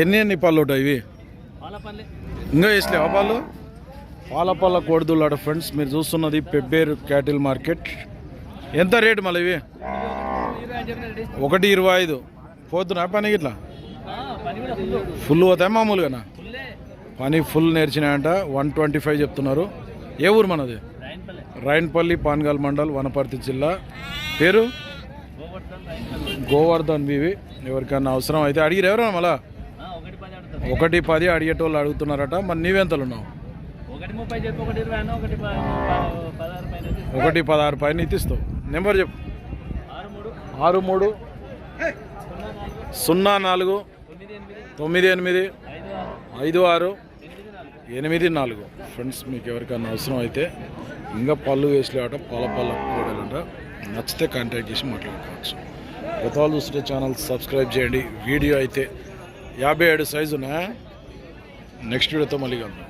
ఎన్ని ఎన్ని పళ్ళు ఉంటాయి ఇవి? ఇంకా వేసలేవా పాలు పాల పళ్ళ కోడిదులాట ఫ్రెండ్స్ మీరు చూస్తున్నది పెబ్బేరు క్యాటిల్ మార్కెట్. ఎంత రేటు మళ్ళీ ఇవి? ఒకటి ఇరవై ఐదు. పోతున్నా పని ఇట్లా ఫుల్ పోతాయి మామూలుగానా? పని ఫుల్ నేర్చినాయంట వన్ ట్వంటీ ఫైవ్ చెప్తున్నారు. ఏ ఊరు మనది? రైన్పల్లి పాన్గల్ మండల్ వనపర్తి జిల్లా. పేరు? గోవర్ధన్ వివి ఎవరికన్నా అవసరం అయితే అడిగిరు ఎవరన్నా మళ్ళా? ఒకటి పది అడిగేటోళ్ళు అడుగుతున్నారట మరి నీవెంతలు ఉన్నావు ఒకటి పదహారు పైన ఇస్తావు నెంబర్ చెప్పు. ఆరు మూడు. సున్నా నాలుగు. తొమ్మిది ఎనిమిది. ఐదు ఆరు. ఎనిమిది నాలుగు ఎనిమిది నాలుగు. ఫ్రెండ్స్ మీకు ఎవరికైనా అవసరం అయితే ఇంకా పళ్ళు వేసలేట పాల పళ్ళ కూడాలంట నచ్చితే కాంటాక్ట్ చేసి మాట్లాడుకోవచ్చు. కొత్త చూస్తే చూస్తుంటే ఛానల్ సబ్స్క్రైబ్ చేయండి. వీడియో అయితే యాభై ఏడు సైజునా నెక్స్ట్ వీడియోతో మళ్ళీ కలుద్దాం.